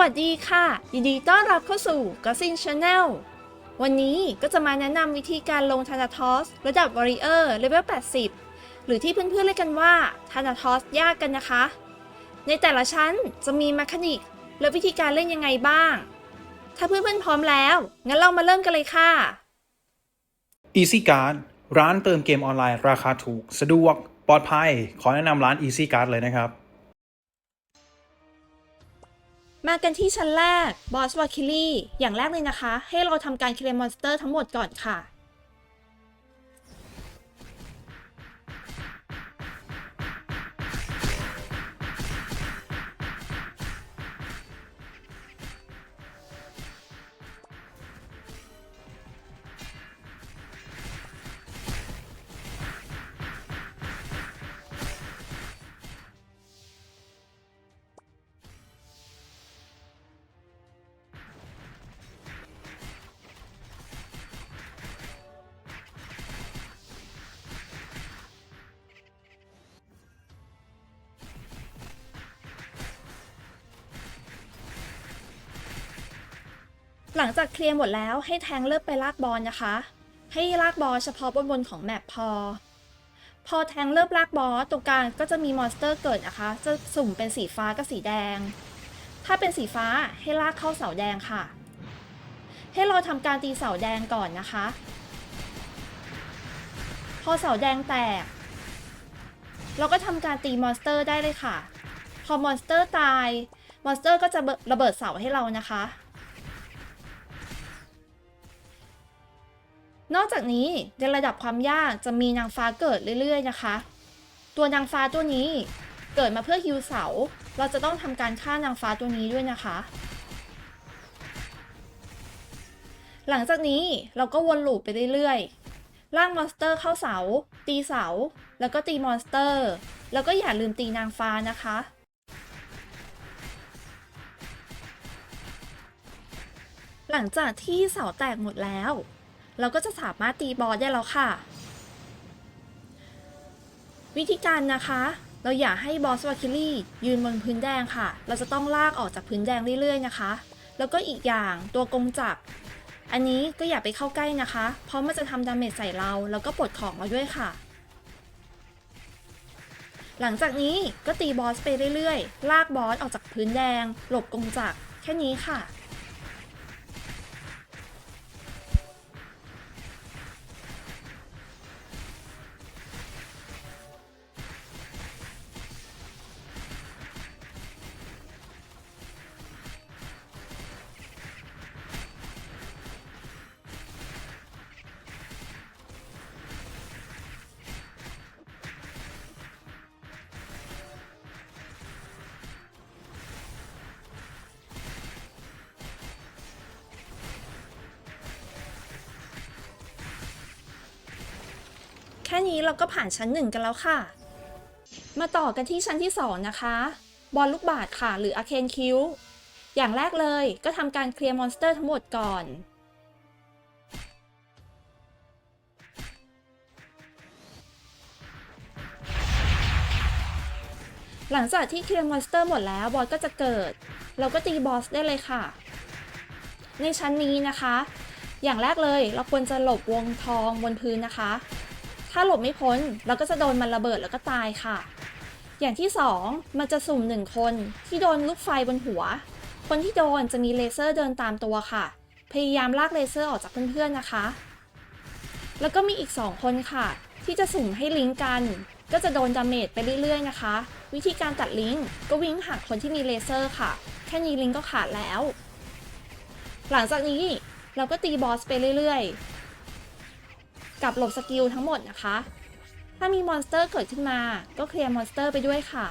วัสดีค่ะ ยินดีต้อนรับเข้าสู่ g o s i n Channel วันนี้ก็จะมาแนะนำวิธีการลงธนาทอสระดับ Warrior Level 80 หรือที่เพื่อนๆเรียกกันว่าธนาทอสยากกันนะคะ ในแต่ละชั้นจะมีแมคานิก และวิธีการเล่นยังไงบ้าง ถ้าเพื่อนๆพร้อมแล้ว งั้นเรามาเริ่มกันเลยค่ะ Easy Card ร้านเติมเกมออนไลน์ราคาถูก สะดวก ปลอดภัย ขอแนะนำร้าน Easy Card เลยนะครับ มากันที่ชั้นแรกบอสวาคิลี่อย่างแรกเลยนะคะ ให้เราทำการเคลียร์มอนสเตอร์ทั้งหมดก่อนค่ะ หลังจากเคลียร์หมดแล้วให้แทงเลิกไปลากบอลนะคะ ให้ลากบอลเฉพาะบนบนของแมปพอ พอแทงเลิกลากบอลตรงกลางก็จะมีมอนสเตอร์เกิดนะคะ จะสุ่มเป็นสีฟ้ากับสีแดง ถ้าเป็นสีฟ้าให้ลากเข้าเสาแดงค่ะ ให้เราทำการตีเสาแดงก่อนนะคะ พอเสาแดงแตก เราก็ทำการตีมอนสเตอร์ได้เลยค่ะ พอมอนสเตอร์ตาย มอนสเตอร์ก็จะระเบิดเสาให้เรานะคะ นอกจากนี้ในระดับความยากจะมีนางฟ้าเกิดเรื่อยๆนะคะ ตัวนางฟ้าตัวนี้เกิดมาเพื่อฮิวเสา เราจะต้องทำการฆ่านางฟ้าตัวนี้ด้วยนะคะ หลังจากนี้เราก็วนลูปไปเรื่อยๆล่างมอนสเตอร์เข้าเสา ตีเสา แล้วก็ตีมอนสเตอร์ แล้วก็อย่าลืมตีนางฟ้านะคะหลังจากที่เสาแตกหมดแล้ว เราก็จะสามารถตีบอสได้แล้วค่ะ วิธีการนะคะ เราอย่าให้บอสวาคิลี่ยืนบนพื้นแดงค่ะ เราจะต้องลากออกจากพื้นแดงเรื่อยๆนะคะ แล้วก็อีกอย่างตัวกงจักรอันนี้ก็อย่าไปเข้าใกล้นะคะ เพราะมันจะทำดาเมจใส่เรา แล้วก็ปลดของเราด้วยค่ะ หลังจากนี้ก็ตีบอสไปเรื่อยๆ ลากบอสออกจากพื้นแดง หลบกงจักรแค่นี้ค่ะ ค่นี้เราก็ผ่านชั้นหนึ่งกันแล้วค่ะ มาต่อกันที่ชั้นที่ 2 นะคะ บอลลูกบาศค่ะ หรืออาเคนคิวอย่างแรกเลยก็ทำการเคลียร์มอนสเตอร์ทั้งหมดก่อนหลังจากที่เคลียร์มอนสเตอร์หมดแล้วบอสก็จะเกิด เราก็ตีบอสได้เลยค่ะ ในชั้นนี้นะคะ อย่างแรกเลยเราควรจะหลบวงทองบนพื้นนะคะ ถ้าหลบไม่พ้นเราก็จะโดนมันระเบิดแล้วก็ตายค่ะ อย่างที่สองมันจะสุ่มหนึ่งคนที่โดนลูกไฟบนหัว คนที่โดนจะมีเลเซอร์เดินตามตัวค่ะ พยายามลากเลเซอร์ออกจากเพื่อนๆนะคะ แล้วก็มีอีกสองคนค่ะ ที่จะสุ่มให้ลิงก์กัน ก็จะโดนดาเมจไปเรื่อยๆนะคะ วิธีการตัดลิงก์ก็วิ่งหาคนที่มีเลเซอร์ค่ะ แค่นี้ลิงก์ก็ขาดแล้ว หลังจากนี้เราก็ตีบอสไปเรื่อยๆ กับหลบสกิลทั้งหมดนะคะ ถ้ามีมอนสเตอร์เกิดขึ้นมา ก็เคลียร์มอนสเตอร์ไปด้วยค่ะ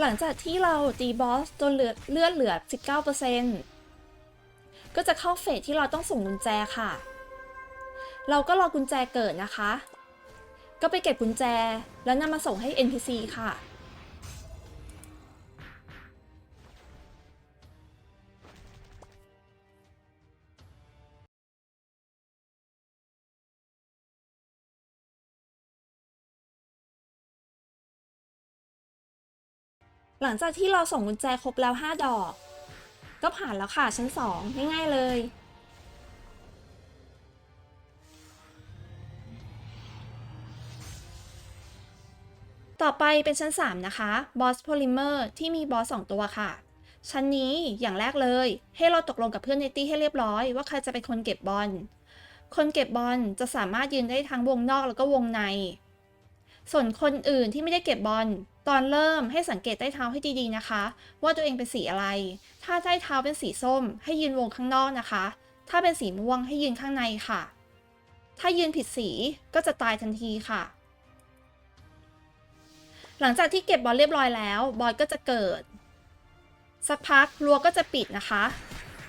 หลังจากที่เราตีบอสจนเลือดเลือดเหลือ 19%ก็จะเข้าเฟสที่เราต้องส่งกุญแจค่ะ เราก็รอกุญแจเกิดนะคะ ก็ไปเก็บกุญแจแล้วนำมาส่งให้ NPC ค่ะ หลังจากที่เราส่งกุญแจครบแล้ว 5 ดอก ก็ผ่านแล้วค่ะชั้น 2 ง่ายๆเลย ต่อไปเป็นชั้น 3 นะคะบอสโพลิเมอร์ที่มีบอส2ตัวค่ะ ชั้นนี้อย่างแรกเลย ให้เราตกลงกับเพื่อนในตี้ให้เรียบร้อยว่าใครจะเป็นคนเก็บบอลคนเก็บบอลจะสามารถยืนได้ทั้งวงนอกแล้วก็วงใน ส่วนคนอื่นที่ไม่ได้เก็บบอล ตอนเริ่มให้สังเกตใต้เท้าให้ดีๆนะคะ ว่าตัวเองเป็นสีอะไร ถ้าใต้เท้าเป็นสีส้ม ให้ยืนวงข้างนอกนะคะ ถ้าเป็นสีม่วงให้ยืนข้างในค่ะ ถ้ายืนผิดสีก็จะตายทันทีค่ะ หลังจากที่เก็บบอลเรียบร้อยแล้ว บอลก็จะเกิด สักพักรั้วก็จะปิดนะคะ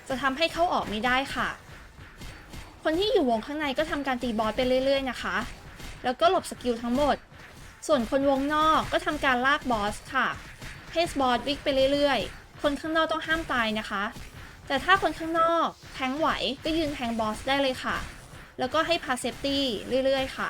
จะทำให้เข้าออกไม่ได้ค่ะ คนที่อยู่วงข้างในก็ทำการตีบอลไปเรื่อย ๆ นะคะ แล้วก็หลบสกิลทั้งหมด ส่วนคนวงนอกก็ทำการลากบอสค่ะ ให้บอสวิ่งไปเรื่อยๆ คนข้างนอกต้องห้ามตายนะคะ แต่ถ้าคนข้างนอกแทงไหวก็ยืนแทงบอสได้เลยค่ะ แล้วก็ให้พาเซฟตี้เรื่อยๆ ค่ะ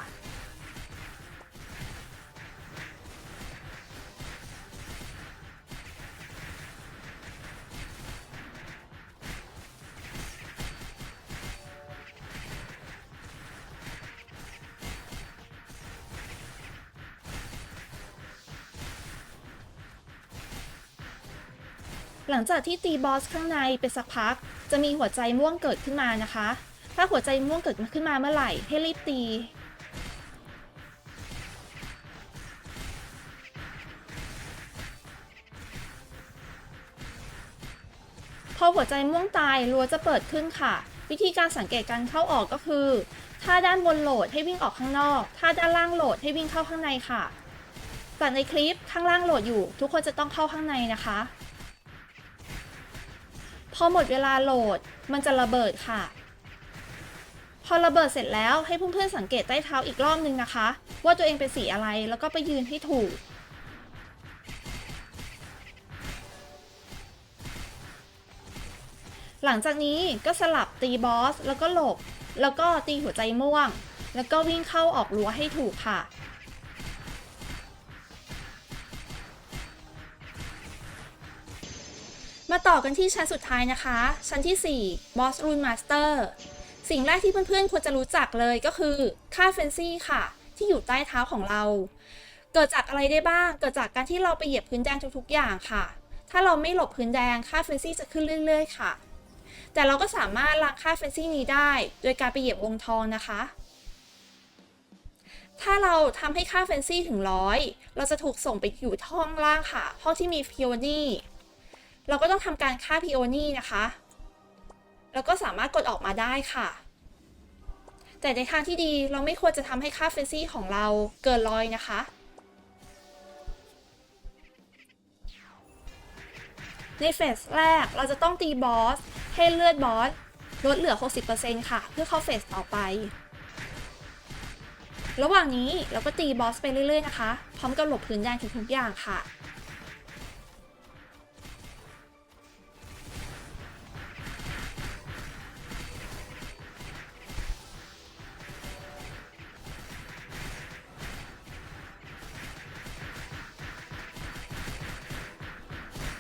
หลังจากที่ตีบอสข้างในไปสักพัก จะมีหัวใจม่วงเกิดขึ้นมานะคะ ถ้าหัวใจม่วงเกิดขึ้นมาเมื่อไหร่ให้รีบตี พอหัวใจม่วงตายรั้วจะเปิดขึ้นค่ะ วิธีการสังเกตการเข้าออกก็คือ ถ้าด้านบนโหลดให้วิ่งออกข้างนอก ถ้าด้านล่างโหลดให้วิ่งเข้าข้างในค่ะจากในคลิปข้างล่างโหลดอยู่ ทุกคนจะต้องเข้าข้างในนะคะ อหมดเวลาโหลดมันจะระเบิดค่ะ พอระเบิดเสร็จแล้วให้เพื่อนๆสังเกตใต้เท้าอีกรอบนึงนะคะ ว่าตัวเองเป็นสีอะไรแล้วก็ไปยืนให้ถูก หลังจากนี้ก็สลับตีบอสแล้วก็หลบ แล้วก็ตีหัวใจม่วง แล้วก็วิ่งเข้าออกรั้วให้ถูกค่ะ มาต่อกันที่ชั้นสุดท้ายนะคะ ชั้นที่ 4 Boss Rune Master สิ่งแรกที่เพื่อนๆควรจะรู้จักเลยก็คือค่าเฟนซี่ค่ะ ที่อยู่ใต้เท้าของเรา เกิดจากอะไรได้บ้าง เกิดจากการที่เราไปเหยียบพื้นแดงทุกๆ อย่างค่ะ ถ้าเราไม่หลบพื้นแดงค่าเฟนซี่จะขึ้นเรื่อยๆ ค่ะ แต่เราก็สามารถล้างค่าเฟนซี่นี้ได้ โดยการไปเหยียบวงทองนะคะ ถ้าเราทำให้ค่าเฟนซี่ถึงร้อยเราจะถูกส่งไปอยู่ห้องล่างค่ะห้องที่มีพิโอนี่ เราก็ต้องทำการฆ่าพีโอนี่นะคะ แล้วก็สามารถกดออกมาได้ค่ะ แต่ในทางที่ดีเราไม่ควรจะทำให้ค่าเฟนซี่ของเราเกินร้อยนะคะ ในเฟสแรกเราจะต้องตีบอสให้เลือดบอสลดเหลือ 60%ค่ะ เพื่อเข้าเฟสต่อไประหว่างนี้เราก็ตีบอสไปเรื่อยๆนะคะ พร้อมกับหลบพื้นแดงทุกๆอย่างค่ะ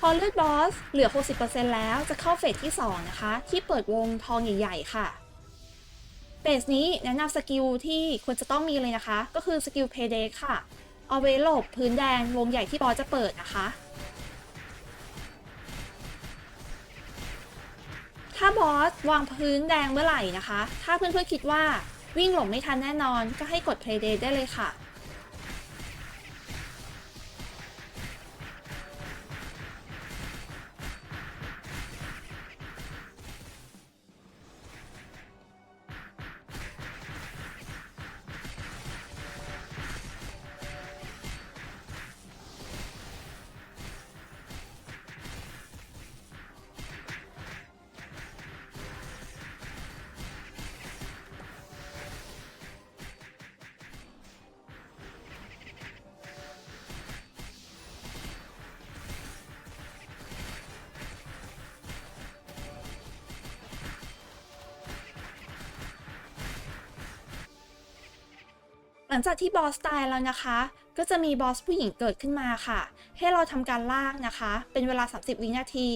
พอเลือดบอสเหลือ 60%แล้วจะเข้าเฟสที่ 2 นะคะ ที่เปิดวงทองใหญ่ๆ ค่ะเฟสนี้แนะนำสกิลที่ควรจะต้องมีเลยนะคะ ก็คือสกิลเพย์เดค่ะ เอาไว้หลบพื้นแดงวงใหญ่ที่บอสจะเปิดนะคะ ถ้าบอสวางพื้นแดงเมื่อไหร่นะคะ ถ้าเพื่อนๆคิดว่าวิ่งหลบไม่ทันแน่นอนก็ให้กด Play Day ได้เลยค่ะ หลังจากที่บอสตายแล้วนะคะ ก็จะมีบอสผู้หญิงเกิดขึ้นมาค่ะ ให้เราทำการลากนะคะ เป็นเวลา 30 วินาที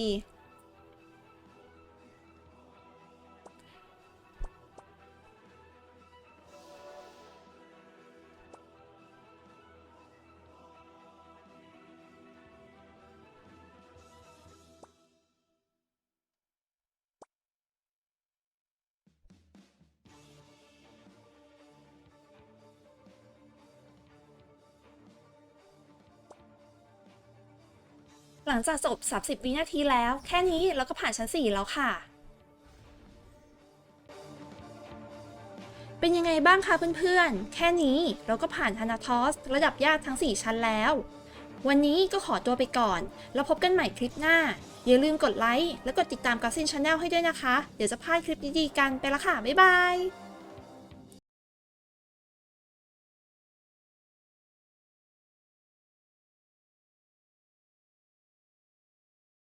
หลังจากจบ 30 วินาทีแล้ว แค่นี้เราก็ผ่านชั้น 4 แล้วค่ะ เป็นยังไงบ้างคะเพื่อนๆ แค่นี้เราก็ผ่านธนาทอส ระดับยากทั้ง 4 ชั้นแล้ว วันนี้ก็ขอตัวไปก่อน แล้วพบกันใหม่คลิปหน้า อย่าลืมกดไลค์และกดติดตามกัสซินชาแนลให้ด้วยนะคะ เดี๋ยวจะพลาดคลิปดีๆกันไปละค่ะ บ๊ายบาย